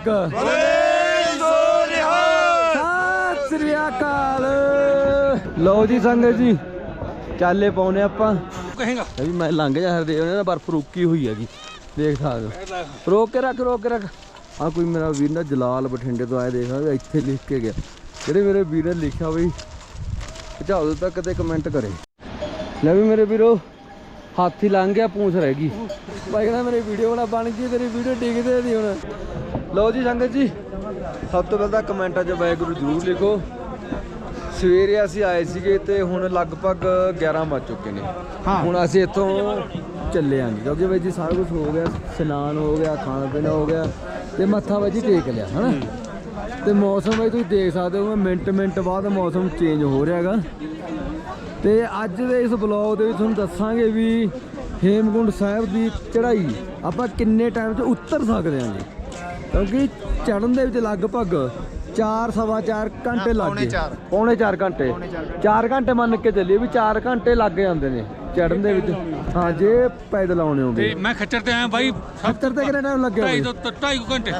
ਸਤਿ ਸ੍ਰੀ ਅਕਾਲ। ਲਓ ਜੀ ਸੰਗਤ ਜੀ ਚਾਲੇ ਪਾਉਨੇ ਆਪਾਂ। ਕਹੇਗਾ। ਵੀ ਮੈਂ ਲੰਘ ਜਾ ਹਰਦੇ ਉਹਨੇ ਨਾ ਬਰਫ ਰੁਕੀ ਹੋਈ ਹੈਗੀ। ਦੇਖ ਸਕਦੇ। ਰੋਕ ਕੇ ਰੱਖ ਰੋਕ ਕੇ ਰੱਖ। ਆ ਕੋਈ ਮੇਰਾ ਵੀਰ ਨਾ ਜਲਾਲ ਬਠਿੰਡੇ ਤੋਂ ਆਇਆ ਦੇਖ ਇੱਥੇ ਲਿਖ ਕੇ ਗਿਆ। ਜਿਹੜੇ ਮੇਰੇ ਵੀਰ ਨੇ ਲਿਖਿਆ ਬਈ ਪਹੁੰਚਾਓ ਤੱਕ ਤੇ ਕਮੈਂਟ ਕਰੇ। ਲੈ ਵੀ ਮੇਰੇ ਵੀਰੋ ਹਾਥੀ ਲੰਘ ਗਿਆ ਪੂੰਛ ਰਹਿ ਗਈ। ਭਾਈ ਕਹਿੰਦਾ ਮੇਰੀ ਵੀਡੀਓ ਬਣਾ ਬਣ ਗਈ ਤੇਰੀ ਵੀਡੀਓ ਡਿੱਗਦੇ ਨਹੀਂ ਹੁਣ। ਲਓ ਜੀ ਸੰਗਤ ਜੀ ਸਭ ਤੋਂ ਪਹਿਲਾਂ ਕਮੈਂਟਾਂ 'ਚ ਵਾਹਿਗੁਰੂ ਜ਼ਰੂਰ ਲਿਖੋ। ਸਵੇਰੇ ਅਸੀਂ ਆਏ ਸੀਗੇ ਤੇ ਹੁਣ ਲਗਭਗ 11 ਵੱਜ ਚੁੱਕੇ ਨੇ। ਹੁਣ ਅਸੀਂ ਇੱਥੋਂ ਚੱਲੇ ਆਂਗੇ ਕਿਉਂਕਿ ਬਾਈ ਜੀ ਸਾਰਾ ਕੁਝ ਹੋ ਗਿਆ ਇਸ਼ਨਾਨ ਹੋ ਗਿਆ ਖਾਣਾ ਪੀਣਾ ਹੋ ਗਿਆ ਤੇ ਮੱਥਾ ਬਾਈ ਜੀ ਟੇਕ ਲਿਆ ਹਨਾ? ਤੇ ਮੌਸਮ ਬਾਈ ਤੁਸੀਂ ਦੇਖ ਸਕਦੇ ਹੋ ਮਿੰਟ ਮਿੰਟ ਬਾਅਦ ਮੌਸਮ ਚੇਂਜ ਹੋ ਰਿਹਾ ਹੈਗਾ। ਤੇ ਅੱਜ ਦੇ ਇਸ ਬਲੌਗ ਦੇ ਵਿੱਚ ਤੁਹਾਨੂੰ ਦੱਸਾਂਗੇ ਵੀ ਹੇਮਕੁੰਡ ਸਾਹਿਬ ਦੀ ਚੜ੍ਹਾਈ ਆਪਾਂ ਕਿੰਨੇ ਟਾਈਮ 'ਚ ਉਤਰ ਸਕਦੇ ਹਾਂ ਜੀ? ਕਿਉਂਕਿ ਚੜ੍ਹਨ ਦੇ ਵਿੱਚ ਲਗਭਗ 4 ਸਵਾ 4 ਘੰਟੇ ਲੱਗ ਗਏ। ਪੌਣੇ 4 ਘੰਟੇ। 4 ਘੰਟੇ। ਮੰਨ ਕੇ ਚੱਲੀਏ ਵੀ 4 ਘੰਟੇ ਲੱਗ ਜਾਂਦੇ ਨੇ ਚੜ੍ਹਨ ਦੇ ਵਿੱਚ। ਹਾਂ ਜੇ ਪੈਦਲ ਆਉਣੇ ਹੋਗੇ। ਤੇ ਮੈਂ ਖੱਚਰ ਤੇ ਆਇਆ ਬਾਈ ਖੱਚਰ ਤੇ ਕਿੰਨਾ ਟਾਈਮ ਲੱਗਿਆ ਢਾਈ ਹੋਵੇ? ਤੋਂ ਢਾਈ ਕੁ ਘੰਟੇ।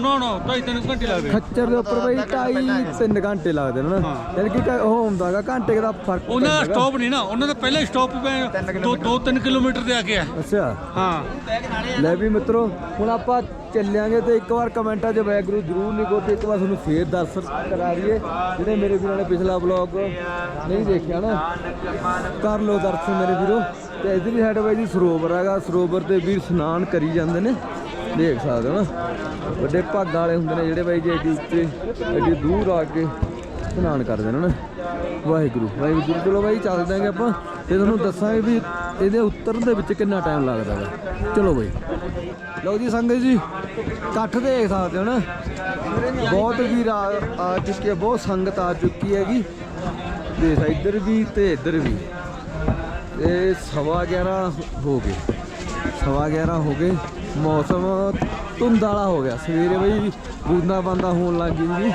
ਨੋ ਨੋ ਢਾਈ ਤਿੰਨ ਘੰਟੇ ਲੱਗਦੇ। ਖੱਚਰ ਦੇ ਉੱਪਰ ਬਈ 2.5 3 ਘੰਟੇ ਲੱਗਦੇ ਨੇ ਨਾ। ਯਾਨੀ ਕਿ ਉਹ ਹੁੰਦਾਗਾ ਘੰਟੇ ਦਾ ਫ਼ਰਕ ਉਹਨਾਂ ਦਾ। ਸਟਾਪ ਨਹੀਂ ਨਾ ਉਹਨਾਂ ਦਾ ਪਹਿਲਾ ਸਟਾਪ ਦੋ ਦੋ ਤਿੰਨ ਕਿਲੋਮੀਟਰ ਤੇ ਆ ਕੇ ਆ ਅੱਛਾ। ਹਾਂ। ਲੈ ਵੀ ਮਿੱਤਰੋ ਹੁਣ ਆਪਾਂ ਚੱਲਿਆਂਗੇ ਤੇ ਇੱਕ ਵਾਰ ਕਮੈਂਟਾਂ 'ਚ ਵੈਗਰੂ ਜਰੂਰ ਲਿਖੋ ਤੇ ਇੱਕ ਵਾਰ ਤੁਹਾਨੂੰ ਫੇਰ ਦਰਸ਼ਨ ਕਰਾ ਦਈਏ। ਜਿਹੜੇ ਮੇਰੇ ਵੀਰਾਂ ਨੇ ਪਿਛਲਾ ਵਲੌਗ ਨਹੀਂ ਦੇਖਿਆ ਨਾ, ਕਰ ਲਓ ਦਰਸ਼ਨ ਮੇਰੇ ਵੀਰੋ। ਤੇ ਇਧਰਲੀ ਸਾਈਡ ਬਾਈ ਜੀ ਸਰੋਵਰ ਹੈਗਾ, ਸਰੋਵਰ ਤੇ ਵੀਰ ਇਸ਼ਨਾਨ ਕਰੀ ਜਾਂਦੇ ਨੇ। ਦੇਖ ਸਕਦੇ ਹੋ ਨਾ, ਵੱਡੇ ਭਾਗਾਂ ਵਾਲੇ ਹੁੰਦੇ ਨੇ ਜਿਹੜੇ ਬਾਈ ਜੀ ਐਡੀ ਉੱਤੇ ਐਡੀ ਦੂਰ ਆ ਕੇ ਇਸ਼ਨਾਨ ਕਰਦੇ ਨੇ ਨਾ। ਵਾਹਿਗੁਰੂ ਵਾਹਿਗੁਰੂ, ਚਲੋ ਬਾਈ ਚੱਲ ਦਾਂਗੇ ਆਪਾਂ। ਤੇ ਤੁਹਾਨੂੰ ਦੱਸਾਂਗੇ ਵੀ ਇਹਦੇ ਉਤਰਨ ਦੇ ਵਿੱਚ ਕਿੰਨਾ ਟਾਈਮ ਲੱਗਦਾ ਹੈ ਚਲੋ ਬਾਈ। ਲਓ ਜੀ ਸੰਗਤ ਜੀ, ਇਕੱਠ ਦੇਖ ਸਕਦੇ ਹੋ ਨਾ? ਬਹੁਤ ਵੀਰ ਆ ਚੁੱਕੀ ਹੈ, ਬਹੁਤ ਸੰਗਤ ਆ ਚੁੱਕੀ ਹੈਗੀ। ਦੇਖ ਇੱਧਰ ਵੀ ਤੇ ਇੱਧਰ ਵੀ। ਇਹ ਸਵਾ 11 ਹੋ ਗਏ। ਸਵਾ 11 ਹੋ ਗਏ। ਮੌਸਮ ਧੁੰਦ ਵਾਲਾ ਹੋ ਗਿਆ। ਸਵੇਰੇ ਬਈ ਬੂੰਦਾ ਬੰਦਾ ਹੋਣ ਲੱਗ ਗਈ ਜੀ।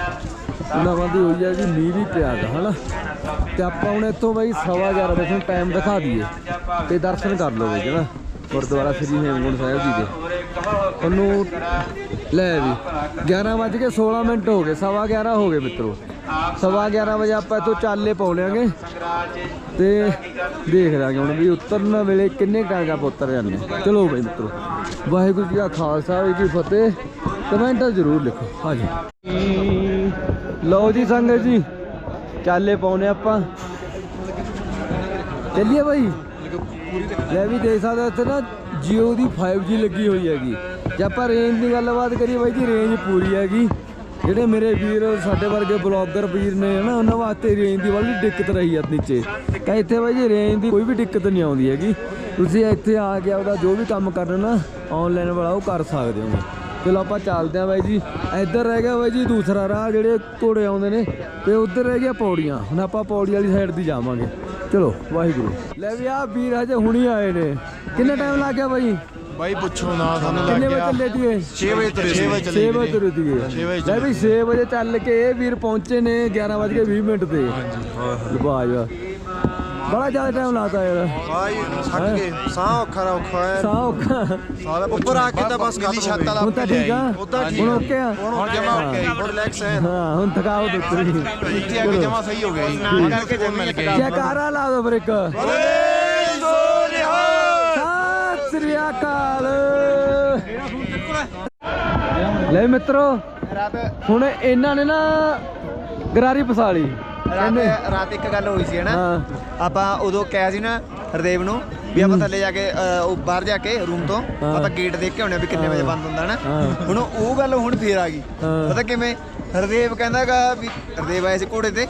ਬੂੰਦਾ ਹੋਈ ਆ ਜੀ, ਮੀਂਹ ਵੀ ਪਿਆ ਗਾ, ਹਨਾ? ਤੇ ਆਪਾਂ ਹੁਣ ਇੱਥੋਂ ਬਾਈ ਸਵਾ 11 ਵਜੇ ਨੂੰ ਟਾਈਮ ਦਿਖਾ ਦਈਏ ਤੇ ਦਰਸ਼ਨ ਕਰ ਲਓ ਬਈ ਜਣਾ ਗੁਰਦੁਆਰਾ ਸ੍ਰੀ ਹੇਮਕੁੰਟ ਸਾਹਿਬ ਜੀ ਦੇ। ਉਹਨੂੰ ਲੈ ਵੀ 11 ਵੱਜ ਕੇ 16 ਮਿੰਟ ਹੋ ਗਏ, ਸਵਾ 11 ਹੋ ਗਏ ਮਿੱਤਰੋ। ਸਵਾ 11 ਵਜੇ ਆਪਾਂ ਇੱਥੋਂ ਚਾਲੇ ਪਾਉ ਲਿਆਂਗੇ ਤੇ ਦੇਖ ਲਾਂਗੇ ਹੁਣ ਵੀ ਉਤਰਨ ਵੇਲੇ ਕਿੰਨੇ ਟਾਈਮ ਦਾ ਉਤਰ ਜਾਂਦੇ ਹਾਂ। ਚਲੋ ਬਈ ਮਿੱਤਰੋ, ਵਾਹਿਗੁਰੂ ਜੀ ਕਾ ਖਾਲਸਾ ਜੀ ਕੀ ਫਤਿਹ। ਕਮੈਂਟ ਜ਼ਰੂਰ ਲਿਖੋ। ਹਾਂਜੀ। ਲਓ ਜੀ ਸੰਗਤ ਜੀ, ਚਾਲੇ ਪਾਉਨੇ ਆਪਾਂ। ਚੱਲੀਏ ਬਾਈ? ਲੈ ਵੀ ਦੇਖ ਸਕਦਾ ਇੱਥੇ ਨਾ Jio ਦੀ 5G ਲੱਗੀ ਹੋਈ ਹੈਗੀ। ਜੇ ਆਪਾਂ ਰੇਂਜ ਦੀ ਗੱਲਬਾਤ ਕਰੀਏ ਬਾਈ ਜੀ ਰੇਂਜ ਪੂਰੀ ਹੈਗੀ। ਜਿਹੜੇ ਮੇਰੇ ਵੀਰ, ਸਾਡੇ ਵਰਗੇ ਬਲੌਗਰ ਵੀਰ ਨੇ ਹਨਾ ਉਹਨਾਂ ਵਾਸਤੇ ਰੇਂਜ ਦੀ ਵਾਲੀ ਦਿੱਕਤ ਰਹੀ ਆ ਨੀਚੇ। ਤਾਂ ਇੱਥੇ ਬਾਈ ਜੀ ਰੇਂਜ ਦੀ ਕੋਈ ਵੀ ਦਿੱਕਤ ਨਹੀਂ ਆਉਂਦੀ ਹੈਗੀ। ਤੁਸੀਂ ਇੱਥੇ ਆ ਕੇ ਆਪਦਾ ਜੋ ਵੀ ਕੰਮ ਕਰਨਾ ਨਾ ਆਨਲਾਈਨ ਵਾਲਾ ਉਹ ਕਰ ਸਕਦੇ ਹੋ ਚਲੋ ਆਪਾਂ ਚੱਲਦੇ ਆਂ ਬਾਈ ਜੀ। ਇੱਧਰ ਰਹਿ ਗਿਆ ਬਾਈ ਜੀ ਦੂਸਰਾ ਰਾਹ ਜਿਹੜੇ ਘੋੜੇ ਆਉਂਦੇ ਨੇ। ਤੇ ਉੱਧਰ ਰਹਿ ਗਿਆ ਪੌੜੀਆਂ। ਹੁਣ ਆਪਾਂ ਪੌੜੀ ਵਾਲੀ ਸਾਈਡ ਦੀ ਜਾਵਾਂਗੇ। ਚਲੋ ਵਾਹਿਗੁਰੂ। ਲੈ ਵੀ ਆ ਵੀਰ ਹਜੇ ਹੁਣੀ ਆਏ ਨੇ। ਕਿੰਨਾ ਟਾਈਮ ਲੱਗ ਗਿਆ ਬਾਈ? ਬਾਈ ਪੁੱਛੋ ਨਾ ਸਾਨੂੰ ਲੱਗ ਕਿੰਨੇ ਵਜੇ ਗਿਆ? ਚੱਲੇ ਸੀਗੇ 6 ਵਜੇ ਤੁਰੇ 6 ਵਜੇ 6 ਵਜੇ ਤੁਰੇ ਸੀਗੇ ਛੇ ਵਜੇ ਲੈ ਵੀ 6 ਵਜੇ ਚੱਲ ਕੇ ਇਹ ਵੀਰ ਪਹੁੰਚੇ ਨੇ 11 ਵਜੇ 20 ਮਿੰਟ ਤੇ। ਹਾਂਜੀ ਵਾਹ ਵਾਹ। ਬੜਾ ਜ਼ਿਆਦਾ ਟਾਈਮ ਲਾਤਾ ਯਾਰ। ਬਾਈ ਥੱਕ ਗਏ ਸਾਹ ਔਖਾ ਰਾ ਔਖਾ ਹੈ ਸਾਹ ਔਖਾ। ਸਾਰਾ ਉੱਪਰ ਆ ਕੇ ਤਾਂ ਬਸ ਖਤਮ ਛੱਤ ਵਾਲਾ ਹੁਣ ਤਾਂ ਠੀਕ ਆ। ਹੁਣ ਓਕੇ ਆ। ਹੁਣ ਜਮਾ ਹੋ ਗਿਆ ਹੁਣ ਰਿਲੈਕਸ ਹੈ ਹਾਂ ਹੁਣ ਥਕਾਵਟ ਉਤਰੀ ਇੱਥੇ ਆ ਕੇ ਜਮਾ ਸਹੀ ਹੋ ਗਿਆ ਜੀ ਕਰਕੇ ਫੋਨ ਮਿਲ ਗਿਆ ਜੈਕਾਰਾ ਲਾ ਦੋ ਬ੍ਰੇਕ ਸਤਿ ਸ੍ਰੀ ਅਕਾਲ। ਲੈ ਮਿੱਤਰੋ ਹੁਣ ਇਹਨਾਂ ਨੇ ਨਾ ਗਰਾਰੀ ਪਸਾਲੀ ਰਾਤ ਰਾਤ ਇੱਕ ਗੱਲ ਹੋਈ ਸੀ ਹਨਾ? ਹਾਂ। ਆਪਾਂ ਉਦੋਂ ਕਿਹਾ ਸੀ ਨਾ ਹਰਦੇਵ ਨੂੰ ਵੀ ਆਪਾਂ ਥੱਲੇ ਜਾ ਕੇ ਅ, ਉਹ ਬਾਹਰ ਜਾ ਕੇ ਰੂਮ ਤੋਂ। ਆਪਾਂ ਗੇਟ ਦੇਖ ਕੇ ਆਉਣੇ ਵੀ ਕਿੰਨੇ ਵਜੇ ਬੰਦ ਹੁੰਦਾ ਹਨਾ? ਹਾਂ। ਹੁਣ ਉਹ ਗੱਲ ਹੁਣ ਫੇਰ ਆ ਗਈ। ਪਤਾ ਕਿਵੇਂ? ਹਰਦੇਵ ਕਹਿੰਦਾਗਾ ਵੀ ਹਰਦੇਵ ਆਏ ਸੀ ਘੋੜੇ ਤੇ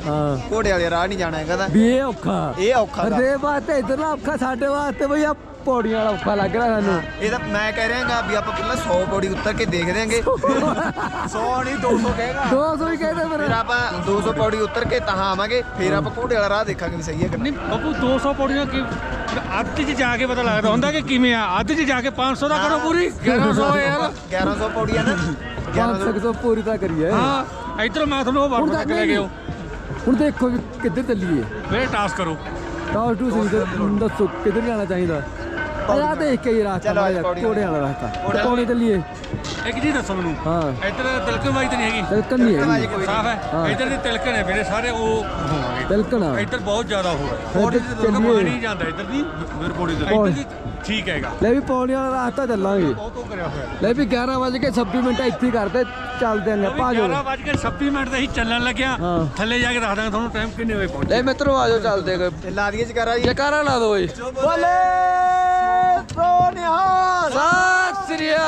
ਘੋੜੇ ਵਾਲੇ ਰਾਹ ਨਹੀਂ ਜਾਣਾ ਹੈਗਾ ਤਾਂ। ਵੀ ਇਹ ਔਖਾ। ਇਹ ਔਖਾ ਗਾ। ਹਰਦੇ ਵਾਸਤੇ ਇਧਰ ਔਖਾ ਸਾਡੇ ਵਾਸਤੇ ਬਈ ਆ ਪੌੜੀਆਂ ਵਾਲਾ ਔਖਾ ਲੱਗ ਰਿਹਾ ਸਾਨੂੰ। ਇਹ ਤਾਂ ਮੈਂ ਕਹਿ ਰਿਹਾਗਾ ਵੀ ਆਪਾਂ ਪਹਿਲਾਂ 100 ਪੌੜੀ ਉੱਤਰ ਕੇ ਦੇਖ ਦਿਆਂਗੇ। 100 ਨਹੀਂ 200 ਕਹੇਗਾ। 200 ਹੀ ਕਹਿੰਦੇ ਫਿਰ। ਫਿਰ ਆਪਾਂ 200 ਪੌੜੀ ਉੱਤਰ ਕੇ ਤਾਂ ਆਵਾਂਗੇ ਫਿਰ ਆਪਾਂ ਘੋੜੇ ਵਾਲਾ ਰਾਹ ਦੇਖਾਂਗੇ ਵੀ ਸਹੀ ਹੈ ਕਿ ਨਹੀਂ ਨਹੀਂ ਬਾਪੂ 200 ਪੌੜੀਆਂ ਕਿ ਅੱਧ 'ਚ ਜਾ ਕੇ ਪਤਾ ਲੱਗਦਾ ਹੁੰਦਾ ਕਿ ਕਿਵੇਂ ਆ। ਅੱਧ 'ਚ ਜਾ ਕੇ 500 ਦਾ ਕਰੋ ਪੂਰੀ। 1100 ਯਾਰ 1100 ਪੌੜੀ ਆ ਨਾ। 1100 500 ਤੋਂ ਪੂਰੀ ਤਾਂ ਕਰੀਏ ਹਾਂ। ਇਧਰ ਮੈਂ ਤੁਹਾਨੂੰ ਉਹ ਹੁਣ ਵਾਰ ਤੱਕ ਲੈ ਗਏ ਹੋ ਹੁਣ ਦੇਖੋ ਵੀ ਕਿੱਧਰ ਚੱਲੀਏ। ਮੇਰੇ ਟਾਸਕ ਕਰੋ। ਟਾਸ ਟੂ ਸਿੰਘ ਦੱਸੋ ਕਿੱਧਰ ਜਾਣਾ ਚਾਹੀਦਾ? ਆ ਦੇਖ ਕੇ ਹੀ ਰਾਸਤਾ ਚਲੋ ਅੱਜ ਪੌੜੀ ਘੋੜਿਆਂ ਵਾਲਾ ਰਸਤਾ। ਪੌੜੀ ਚੱਲੀਏ ਇੱਕ ਜੀ ਦੱਸੋ ਮੈਨੂੰ ਹਾਂ। ਇੱਧਰ ਤਿਲਕਣ ਵਾਲੀ ਤਾਂ ਨਹੀਂ ਹੈਗੀ? ਤਿਲਕਣ ਨਹੀਂ ਹੈਗੀ। ਸਾਫ਼ ਹਾਂ। ਹੈ। ਇੱਧਰ ਦੀ ਤਿਲਕਣ ਹੈ ਵੀਰੇ ਸਾਰੇ ਉਹ ਹੋਵਾਂਗੇ ਤਿਲਕਣ ਆ। ਇੱਧਰ ਬਹੁਤ ਜ਼ਿਆਦਾ ਹੋ। ਪੌੜੀ ਦੀ ਦੁਰਗਾ ਚੱਲੀਏ। ਪਾਣੀ ਜਾਂਦਾ ਇੱਧਰ ਦੀ ਮੇਰੇ ਪੌੜੀ ਦੇ ਪੌੜੀ। ਇੱਧਰ ਦੀ ਠੀਕ ਹੈਗਾ। ਲੈ ਵੀ ਪੌੜੀਆਂ ਵਾਲਾ ਰਾਸਤਾ ਚੱਲਾਂਗੇ। ਬਹੁਤ ਉਹ ਕਰਿਆ ਹੋਇਆ। ਲੈ ਵੀ 11 ਵਜੇ ਕੇ 26 ਮਿੰਟ ਇੱਥੇ ਹੀ ਕਰਦੇ ਚੱਲਦੇ ਆਂ ਭਾਜੋ। 11 ਵੱਜ ਕੇ 26 ਮਿੰਟ ਤੇ ਅਸੀਂ ਚੱਲਣ ਲੱਗਿਆ। ਹਾਂ। ਥੱਲੇ ਜਾ ਕੇ ਦੱਸ ਦਾਂਗਾ ਤੁਹਾਨੂੰ ਟਾਈਮ ਕਿੰਨੇ ਵਜੇ ਪਹੁੰਚੇ। ਲੈ ਮਿੱਤਰੋ ਆਜੋ ਚੱਲਦੇ ਤੇ ਲਾ ਦਈਏ ਜਕਾਰਾ ਜੀ। ਜਕਾਰਾ ਲਾ ਦੋ ਓਏ। ਬੋਲੇ।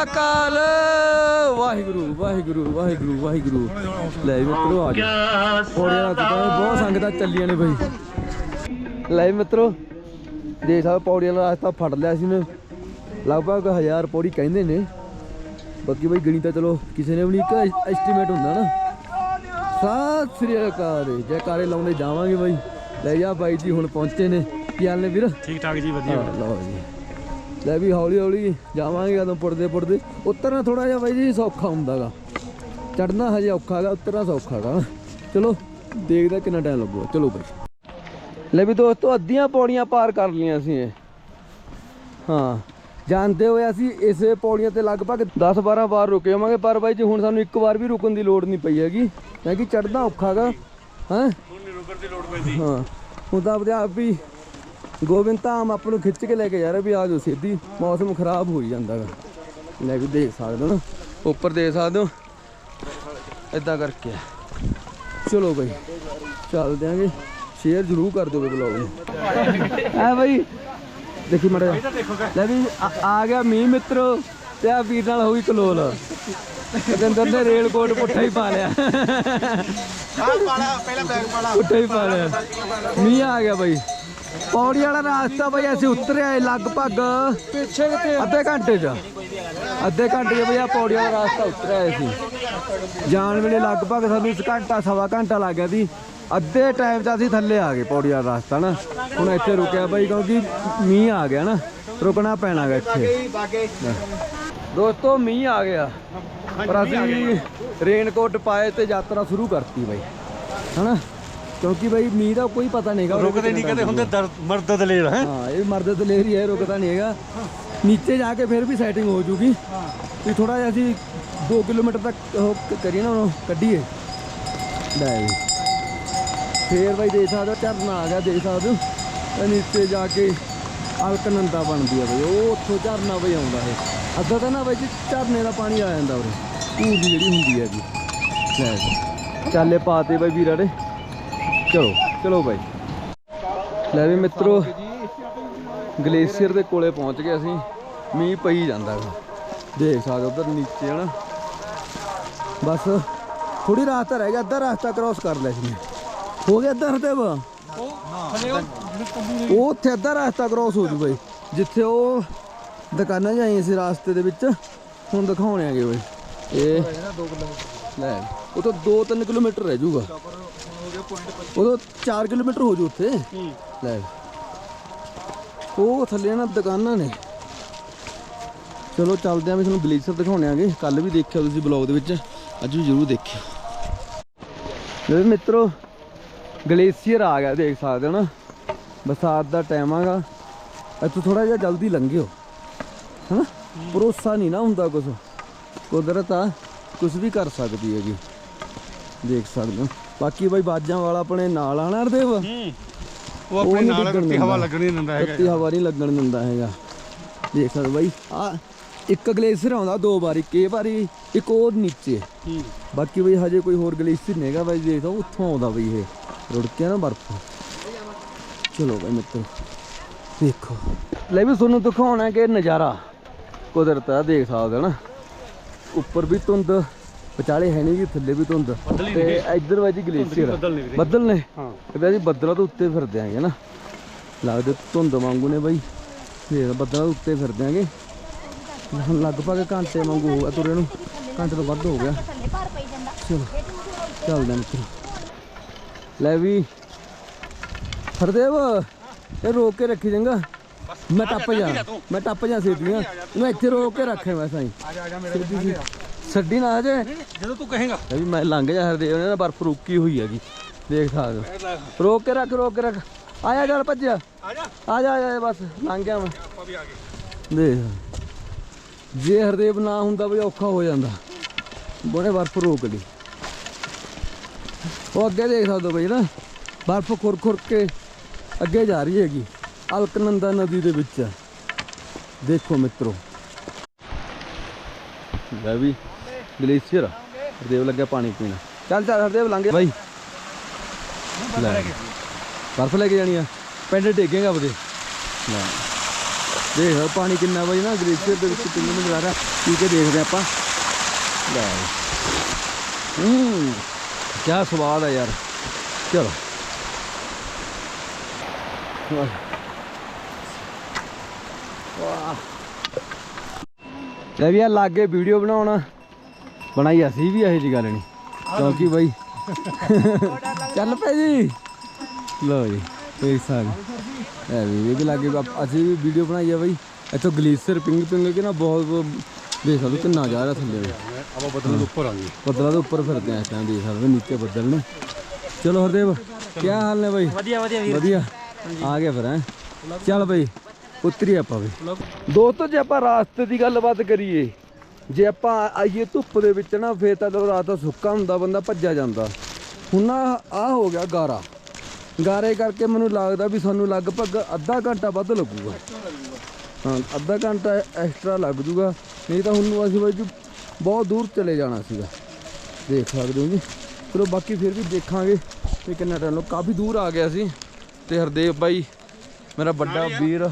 ਅਕਾਲ ਵਾਹਿਗੁਰੂ ਵਾਹਿਗੁਰੂ ਵਾਹਿਗੁਰੂ ਵਾਹਿਗੁਰੂ। ਲੈ ਵੀ ਮਿੱਤਰੋ ਆ ਜਾ ਪੌੜੀਆਂ ਦਾ ਤਾਂ ਬਹੁਤ ਸੰਗਤਾਂ ਚੱਲੀਆਂ ਨੇ ਬਈ। ਲੈ ਮਿੱਤਰੋ ਦੇਖ ਸਕਦੇ ਪੌੜੀਆਂ ਦਾ ਰਸਤਾ ਫੜ ਲਿਆ ਸੀ ਨੇ ਲਗਭਗ 1000 ਪੌੜੀ ਕਹਿੰਦੇ ਨੇ। ਬਾਕੀ ਬਈ ਗਣੀ ਤਾਂ ਚਲੋ ਕਿਸੇ ਨੇ ਵੀ ਨਹੀਂ ਇੱਕ ਐਸਟੀਮੇਟ ਹੁੰਦਾ ਨਾ। ਸਤਿ ਸ੍ਰੀ ਅਕਾਲ ਜੈਕਾਰੇ ਲਾਉਂਦੇ ਜਾਵਾਂਗੇ ਬਾਈ। ਲੈ ਜਾ ਬਾਈ ਜੀ ਹੁਣ ਪਹੁੰਚੇ ਨੇ। ਕੀ ਹਾਲ ਨੇ ਵੀਰ? ਠੀਕ ਠਾਕ ਜੀ ਹਾਂ, ਲਓ ਜੀ। ਲੈ ਵੀ ਹੌਲੀ ਹੌਲੀ ਜਾਵਾਂਗੇ ਕਦੋਂ ਪੁਰਦੇ ਪੁਰਦੇ ਉਤਰਨਾ ਥੋੜਾ ਜਿਹਾ ਬਾਈ ਜੀ ਸੌਖਾ ਹੁੰਦਾਗਾ। ਚੜਨਾ ਹਜੇ ਔਖਾ ਹੈਗਾ ਉਤਰਨਾ ਸੌਖਾ ਹੈਗਾ। ਚਲੋ ਦੇਖਦਾ ਕਿੰਨਾ ਟਾਈਮ ਲੱਗੂਗਾ। ਚਲੋ ਬਾਈ। ਲੈ ਵੀ ਦੋਸਤੋ ਅੱਧੀਆਂ ਪੌੜੀਆਂ ਪਾਰ ਕਰ ਲਈਆਂ ਅਸੀਂ ਇਹ। ਹਾਂ ਜਾਣਦੇ ਹੋਏ ਅਸੀਂ ਇਸੇ ਪੌੜੀਆਂ ਤੇ ਲਗਭਗ 10 12 ਵਾਰ ਰੁਕੇ ਹੋਵਾਂਗੇ ਪਰ ਬਾਈ ਜੀ ਹੁਣ ਸਾਨੂੰ ਇੱਕ ਵਾਰ ਵੀ ਰੁਕਣ ਦੀ ਲੋੜ ਨਹੀਂ ਪਈ ਹੈਗੀ। ਕਿਉਂਕਿ ਚੜਨਾ ਔਖਾ ਹੈਗਾ ਹੈਂ? ਹੁਣ ਨਹੀਂ ਰੁਕਣ ਦੀ ਲੋੜ ਪੈਂਦੀ। ਹਾਂ ਹੁਣ ਤਾਂ ਆਪਣੇ ਆਪ ਹੀ ਗੋਬਿੰਦ ਧਾਮ ਆਪ ਨੂੰ ਖਿੱਚ ਕੇ ਲੈ ਕੇ ਜਾ ਰਿਹਾ ਵੀ ਆ ਜਾਓ ਸਿੱਧੀ ਮੌਸਮ ਖਰਾਬ ਹੋਈ ਜਾਂਦਾ ਗਾ। ਲੈ ਵੀ ਦੇਖ ਸਕਦੇ ਹੋ ਨਾ ਉੱਪਰ ਦੇਖ ਸਕਦੇ ਹੋ। ਇਦਾਂ ਕਰਕੇ ਚਲੋ ਬਈ ਚੱਲ ਦਿਆਂਗੇ ਸ਼ੇਅਰ ਜ਼ਰੂਰ ਕਰ ਦਿਓ ਬਲੌਗ ਨੂੰ। ਐ ਬਈ ਦੇਖੀ ਮੜਾ ਲੈ ਵੀ ਆ- ਆ ਗਿਆ ਮੀਂਹ ਮਿੱਤਰੋ ਤੇ ਆ ਵੀਰ ਨਾਲ ਹੋਈ ਕਲੋਲ। ਕਦੰਦਰ ਨੇ ਰੇਲ ਕੋਟ ਪੁੱਠਾ ਹੀ ਪਾ ਲਿਆ। ਪਾਲਾ ਪਹਿਲਾਂ ਬੈਗ ਪਾਲਾ ਉੱਠੇ ਹੀ ਪਾ ਲਿਆ। ਮੀਂਹ ਆ ਗਿਆ ਬਾਈ। ਪੌੜੀ ਵਾਲਾ ਰਾਸਤਾ ਬਾਈ ਅਸੀਂ ਉਤਰੇ ਆਏ ਲਗਭਗ ਪਿੱਛੇ ਕਿਤੇ ਅੱਧੇ ਘੰਟੇ ਚ। ਅੱਧੇ ਘੰਟੇ ਚ ਬਈ ਆ ਪੌੜੀ ਵਾਲਾ ਰਾਸਤਾ ਉਤਰੇ ਆਏ ਸੀ ਜਾਣ ਵੇਲੇ ਲਗਭਗ ਸਾਨੂੰ ਇੱਕ ਘੰਟਾ ਸਵਾ ਘੰਟਾ ਲੱਗ ਗਿਆ ਸੀ। ਅੱਧੇ ਟਾਈਮ ਚ ਅਸੀਂ ਥੱਲੇ ਆ ਗਏ ਪੌੜੀ ਵਾਲਾ ਰਾਸਤਾ ਨਾ। ਹੁਣ ਇੱਥੇ ਰੁਕਿਆ ਬਾਈ ਕਿਉਂਕਿ ਮੀਂਹ ਆ ਗਿਆ ਨਾ ਰੁਕਣਾ ਪੈਣਾ ਗਾ ਇੱਥੇ। ਦੋਸਤੋ ਮੀਂਹ ਆ ਗਿਆ। ਪਰ ਅਸੀਂ ਰੇਨਕੋਟ ਪਾਏ ਤੇ ਯਾਤਰਾ ਸ਼ੁਰੂ ਕਰਤੀ ਬਾਈ। ਹਨਾ? ਕਿਉਂਕਿ ਬਾਈ ਮੀਂਹ ਦਾ ਕੋਈ ਪਤਾ ਨਹੀਂਗਾ ਰੁਕਦੇ ਨਹੀਂ ਕਦੇ ਹੁੰਦੇ ਦਰਦ ਮਰਦ ਦਲੇਰ ਹੈ? ਹਾਂ ਇਹ ਮਰਦ ਦਲੇਰੀ ਹੈ ਰੁਕਦਾ ਨਹੀਂ ਹੈਗਾ। ਨੀਚੇ ਜਾ ਕੇ ਫਿਰ ਵੀ ਸੈਟਿੰਗ ਹੋ ਜੂਗੀ। ਵੀ ਥੋੜਾ ਜਿਹਾ ਅਸੀਂ 2 ਕਿਲੋਮੀਟਰ ਤੱਕ ਕਰੀਏ ਨਾ ਉਹਨੂੰ ਕੱਢੀਏ। ਲੈ ਫੇਰ ਬਾਈ ਦੇਖ ਸਕਦੇ ਹੋ ਝਰਨਾ ਆ ਗਿਆ ਦੇਖ ਸਕਦੇ ਹੋ। ਤੇ ਨੀਚੇ ਜਾ ਕੇ ਅਲਕਨੰਦਾ ਬਣਦੀ ਆ ਬਈ। ਉਹ ਉੱਥੋਂ ਝਰਨਾ ਬਈ ਆਉਂਦਾ ਇਹ। ਅੱਧਾ ਤਾਂ ਨਾ ਬਈ ਜੀ ਝਰਨੇ ਦਾ ਪਾਣੀ ਆ ਜਾਂਦਾ ਉਰੇ। ਧੂੜ ਜਿਹੜੀ ਹੁੰਦੀ ਹੈ ਜੀ। ਲੈ ਜੀ। ਚਾਲੇ ਪਾਤੇ ਬਾਈ ਵੀਰਾਂ ਦੇ ਚਲੋ ਚਲੋ ਬਾਈ। ਲੈ ਵੀ ਮਿੱਤਰੋ, ਗਲੇਸ਼ੀਅਰ ਦੇ ਕੋਲੇ ਪਹੁੰਚ ਗਏ ਅਸੀਂ। ਮੀਂਹ ਪਈ ਜਾਂਦਾ ਗਾ। ਦੇਖ ਸਕਦੇ ਉਧਰ ਨੀਚੇ ਹਨਾ। ਬਸ ਥੋੜੀ ਰਾਸਤਾ ਰਹਿ ਗਿਆ, ਅੱਧਾ ਰਾਸਤਾ ਕ੍ਰਾਸ ਕਰ ਲਿਆ ਸੀ ਹੋ ਗਿਆ ਅੱਧਾ ਹਰਦੇਵ ਉਹ ਉੱਥੇ ਅੱਧਾ ਰਾਸਤਾ ਕ੍ਰਾਸ ਹੋ ਜੂ ਬਈ। ਜਿੱਥੇ ਉਹ ਦੁਕਾਨਾਂ ਜਾਈਆਂ ਸੀ ਰਾਸਤੇ ਦੇ ਵਿੱਚ, ਹੁਣ ਦਿਖਾਉਣੇ ਆਗੇ ਬਈ। ਇਹ, ਲੈ ਉਹ ਤਾਂ 2-3 ਕਿਲੋਮੀਟਰ ਰਹਿ ਜੂਗਾ। ਉਦੋਂ 4 ਕਿਲੋਮੀਟਰ ਹੋ ਜੂ ਉੱਥੇ। ਲੈ। ਉਹ ਥੱਲੇ ਨਾ ਦੁਕਾਨਾਂ ਨੇ। ਚਲੋ ਚੱਲਦੇ ਆਂ ਵੀ ਤੁਹਾਨੂੰ ਗਲੇਸ਼ੀਅਰ ਦਿਖਾਉਣੇ ਆਗੇ। ਕੱਲ ਵੀ ਦੇਖਿਆ ਤੁਸੀਂ ਬਲੌਗ ਦੇ ਵਿੱਚ। ਅੱਜ ਵੀ ਜ਼ਰੂਰ ਦੇਖਿਓ ਲੈ ਮਿੱਤਰੋ ਗਲੇਸ਼ੀਅਰ ਆ ਗਿਆ ਦੇਖ ਸਕਦੇ ਹੋ ਨਾ। ਬਰਸਾਤ ਦਾ ਟਾਈਮ ਆਗਾ। ਇੱਥੋਂ ਥੋੜਾ ਜਿਹਾ ਜਲਦੀ ਲੰਘਿਓ। ਹਨਾ? ਭਰੋਸਾ ਨਹੀਂ ਨਾ ਹੁੰਦਾ ਕੁਝ ਕੁਦਰਤ ਆ ਕੁਝ ਵੀ ਕਰ ਸਕਦੀ ਹੈਗੀ। ਦੇਖ ਸਕਦੇ ਹੋ। ਬਾਕੀ ਬਾਈ ਬਾਜਾਂ ਵਾਲਾ ਆਪਣੇ ਨਾਲ ਆਣਾ ਹਰਦੇਵ? ਉਹ ਆਪਣੇ ਨਾਲ ਰੱਤੀ ਹਵਾ। ਲੱਗਣੀ ਦਿੰਦਾ ਹੈਗਾ। ਰੱਤੀ ਹਵਾ ਨਹੀਂ ਲੱਗਣ ਦਿੰਦਾ ਹੈਗਾ। ਦੇਖ ਸਕਦੇ ਬਾਈ ਆ ਇੱਕ ਗਲੇਸ਼ੀਅਰ ਆਉਂਦਾ ਦੋ ਵਾਰੀ ਕਈ ਵਾਰੀ ਇੱਕ ਉਹ ਨੀਚੇ। ਹੂੰ। ਬਾਕੀ ਬਈ ਹਜੇ ਕੋਈ ਹੋਰ ਗਲੇਸ਼ੀਅਰ ਨਹੀਂ ਹੈਗਾ ਬਾਈ ਦੇਖਦਾ ਉੱਥੋਂ ਆਉਂਦਾ ਬਈ ਇਹ। ਰੁੜ ਕੇ ਨਾ ਬਰਫ। ਚਲੋ ਬਾਈ ਮਿੱਤਰ ਦੇਖੋ। ਲੈ ਵੀ ਤੁਹਾਨੂੰ ਦਿਖਾਉਣਾ ਕਿ ਨਜ਼ਾਰਾ ਕੁਦਰਤ ਦਾ ਦੇਖ ਸਕਦੇ ਹੋ ਨਾ। ਉੱਪਰ ਵੀ ਧੁੰਦ ਵਿਚਾਲੇ ਹੈ ਨਹੀਂ ਜੀ ਥੱਲੇ ਵੀ ਧੁੰਦ। ਤੇ ਇੱਧਰ ਵਾ ਜੀ ਗਲੇਸ਼ੀਅਰ ਬੱਦਲ ਨੇ ਨੇ? ਹਾਂ। ਇਹ ਵੀ ਅਸੀਂ ਬੱਦਲਾਂ ਤੋਂ ਉੱਤੇ ਫਿਰਦੇ ਆਂਗੇ ਨਾ। ਲੱਗਦੇ ਧੁੰਦ ਵਾਂਗੂ ਨੇ ਬਾਈ। ਫੇਰ ਬੱਦਲਾਂ ਤੋਂ ਉੱਤੇ ਫਿਰਦੇ ਆਂਗੇ। ਹੁਣ ਲਗਭਗ ਘੰਟੇ ਵਾਂਗੂ ਹੋ ਗਿਆ ਤੁਰੇ ਨੂੰ। ਘੰਟੇ ਤੋਂ ਵੱਧ ਹੋ ਗਿਆ। ਚਲੋ ਚੱਲਦੇ ਹਾਂ ਮਿੱਤਰੋ ਲੈ ਵੀ। ਹਰਦੇਵ ਇਹ ਰੋਕ ਕੇ ਰੱਖੀ ਚੰਗਾ ਮੈਂ ਟੱਪ ਜਾ ਮੈਂ ਟੱਪ ਜਾ ਸੀਟੀਆਂ ਮੈਂ ਇੱਥੇ ਰੋਕ ਕੇ ਰੱਖੇ ਮੈਂ ਸਾਈ। ਆ ਜਾ ਆ ਜਾ ਮੇਰੇ ਛੱਡੀ ਨਾ ਹਜੇ ਜਦੋਂ ਤੂੰ ਕਹੇਗਾ। ਵੀ ਮੈਂ ਲੰਘ ਜਾ ਹਰਦੇਵ ਨੇ ਨਾ ਬਰਫ਼ ਰੁਕੀ ਹੋਈ ਹੈਗੀ। ਦੇਖ ਸਕਦੇ ਹੋ। ਰੋਕ ਕੇ ਰੱਖ ਰੋਕ ਕੇ ਰੱਖ। ਆਇਆ ਚੱਲ ਭੱਜਿਆ ਆ ਜਾ। ਆ ਜਾ ਆ ਜਾ ਬਸ ਲੰਘ ਗਿਆ ਮੈਂ। ਆਪਾਂ ਵੀ ਆ ਗਏ। ਦੇਖ। ਜੇ ਹਰਦੇਵ ਨਾ ਹੁੰਦਾ ਬਈ ਔਖਾ ਹੋ ਜਾਂਦਾ ਬੋਨੇ ਬਰਫ਼ ਰੋਕ ਲਈ ਉਹ ਅੱਗੇ ਦੇਖ ਸਕਦੇ ਹੋ ਬਈ ਨਾ ਬਰਫ਼ ਖੁਰ ਖੁਰ ਕੇ ਅੱਗੇ ਜਾ ਰਹੀ ਹੈਗੀ ਅਲਕਨੰਦਾ ਨਦੀ ਦੇ ਵਿੱਚ। ਦੇਖੋ ਮਿੱਤਰੋ। ਲੈ ਵੀ। ਗਲੇਸ਼ੀਅਰ ਹਰਦੇਵ ਲੱਗਿਆ ਪਾਣੀ ਪੀਣਾ। ਚੱਲ ਚੱਲ ਹਰਦੇਵ ਲੰਘ ਬਾਈ। ਬਰਫ਼ ਲੈ। ਕੇ ਜਾਣੀ ਆ। ਪਿੰਡ ਡੇਗੇਗਾ ਆਪਦੇ ਲੈ। ਦੇਖ ਪਾਣੀ ਕਿੰਨਾ ਬਾਈ ਨਾ ਗਲੇਸ਼ੀਅਰ ਦੇ ਵਿੱਚ ਪੀਣ ਨੂੰ ਨਜ਼ਾਰਾ ਪੀ ਕੇ ਦੇਖਦੇ ਆਪਾਂ। ਲੈ। ਹੂੰ। ਕੀ ਸਵਾਦ ਆ ਯਾਰ। ਚਲੋ। ਵਾਹ। ਵਾਹ। ਲੈ ਵੀ ਆ ਲਾਗੇ ਵੀਡੀਓ ਬਣਾਉਣਾ। ਬਣਾਈ ਅਸੀਂ ਵੀ ਇਹੋ ਜੀ ਗੱਲ ਨਹੀਂ ਕਿਉਂਕਿ ਬਾਈ ਚੱਲ ਪੈ ਜੀ। ਲੋ ਜੀ ਇਹ ਸਾਗ ਇਹ ਵੀ ਵੀ ਲਾਗੇ ਅਸੀਂ ਵੀ ਵੀਡੀਓ ਬਣਾਈ ਆ ਬਾਈ। ਇੱਥੋਂ ਗਲੀਸਰ ਪਿੰਗ ਪਿੰਗ ਕੇ ਨਾ ਬਹੁਤ ਦੇਖ ਸਕਦੇ ਕਿੰਨਾ ਜਾ ਰਿਹਾ ਥੱਲੇ। ਆਪਾਂ ਬਦਲ ਦੇ ਉੱਪਰ ਆ ਗਏ ਬੱਦਲਾਂ ਦੇ ਉੱਪਰ ਫਿਰਦੇ ਆ ਇਸ ਟਾਈਮ ਦੇਖ ਸਕਦੇ ਹੋ, ਨੀਚੇ ਬੱਦਲ ਨੇ। ਚਲੋ ਹਰਦੇਵ ਕੀ ਹਾਲ ਨੇ ਬਾਈ? ਵਧੀਆ ਵਧੀਆ ਵਧੀਆ। ਆ ਗਿਆ ਫਿਰ ਹੈ। ਚੱਲ ਬਾਈ ਉਤਰੀ ਆਪਾਂ ਵੀ। ਦੋਸਤੋ ਜੇ ਆਪਾਂ ਰਾਸਤੇ ਦੀ ਗੱਲਬਾਤ ਕਰੀਏ ਜੇ ਆਪਾਂ ਆਈਏ ਧੁੱਪ ਦੇ ਵਿੱਚ ਨਾ ਫੇਰ ਤਾਂ ਰਾਤ ਦਾ ਸੁੱਕਾ ਹੁੰਦਾ ਬੰਦਾ ਭੱਜਿਆ ਜਾਂਦਾ। ਹੁਣ ਨਾ ਆ ਹੋ ਗਿਆ ਗਾਰਾ। ਗਾਰੇ ਕਰਕੇ ਮੈਨੂੰ ਲੱਗਦਾ ਵੀ ਸਾਨੂੰ ਲਗਭਗ ਅੱਧਾ ਘੰਟਾ ਵੱਧ ਲੱਗੂਗਾ। ਹਾਂ ਅੱਧਾ ਘੰਟਾ ਐਕਸਟਰਾ ਲੱਗ ਜੂਗਾ। ਨਹੀਂ ਤਾਂ ਹੁਣ ਅਸੀਂ ਬਾਈ ਜੀ ਬਹੁਤ ਦੂਰ ਚਲੇ ਜਾਣਾ ਸੀਗਾ। ਦੇਖ ਸਕਦੇ ਹੋ ਜੀ। ਚਲੋ ਬਾਕੀ ਫਿਰ ਵੀ ਦੇਖਾਂਗੇ ਕਿ ਕਿੰਨਾ ਟਾਈਮ ਲੱਗ ਕਾਫੀ ਦੂਰ ਆ ਗਿਆ ਸੀ। ਤੇ ਹਰਦੇਵ ਬਾਈ ਮੇਰਾ ਵੱਡਾ ਵੀਰ